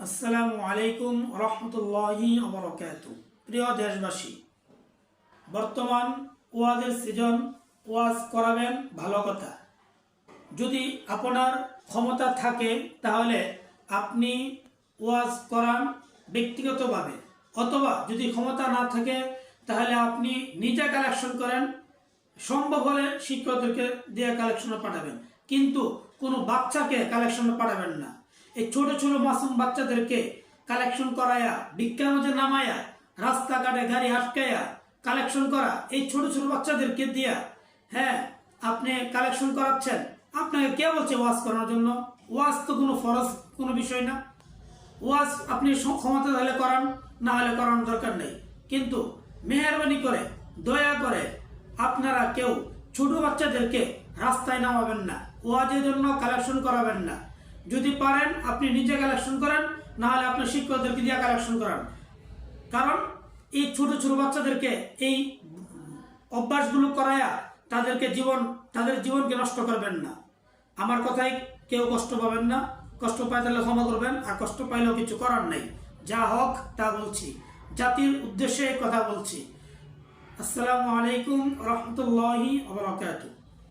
আসসালামু আলাইকুম রহমতুল্লাহি প্রিয় দেশবাসী, বর্তমান ওয়াজের সিজন, ওয়াজ করাবেন ভালো কথা। যদি আপনার ক্ষমতা থাকে, তাহলে আপনি ওয়াজ করান ব্যক্তিগতভাবে। অথবা যদি ক্ষমতা না থাকে, তাহলে আপনি নিজে কালেকশন করেন। সম্ভব হলে শিক্ষকদেরকে দিয়ে কালেকশনে পাঠাবেন। কিন্তু কোনো বাচ্চাকে কালেকশনে পাঠাবেন না। এই ছোট ছোট মাসুম বাচ্চাদেরকে কালেকশন করায়া বিজ্ঞান নামায়া, রাস্তাঘাটে গাড়ি আটকায়া কালেকশন করা, এই ছোট ছোট বাচ্চাদেরকে দিয়া হ্যাঁ আপনি কালেকশন করাচ্ছেন। আপনাকে কে বলছে ওয়াজ করানোর জন্য? ওয়াজ তো কোনো ফরজ, কোনো বিষয় না। ওয়াজ আপনি ক্ষমতা হলে করান, না হলে করানোর দরকার নেই। কিন্তু মেহরবানি করে, দয়া করে আপনারা কেউ ছোট বাচ্চাদেরকে রাস্তায় নামাবেন না। ওয়াজের জন্য কালেকশন করাবেন না। যদি পারেন, আপনি নিজে কালেকশন করেন না হলে আপনার শিক্ষকদেরকে দিয়ে কালেকশন করান। কারণ এই ছোট ছোট বাচ্চাদেরকে এই অভ্যাসগুলো করায়া তাদেরকে জীবন, তাদের জীবনকে নষ্ট করবেন না। আমার কথাই কেউ কষ্ট পাবেন না, কষ্ট পায় তাহলে ক্ষমা করবেন, আর কষ্ট পাইলেও কিছু করার নেই। যা হক, তা বলছি। জাতির উদ্দেশ্যে কথা বলছি। আসসালামু আলাইকুম রহমতুল্লাহি আবরাকাতুহ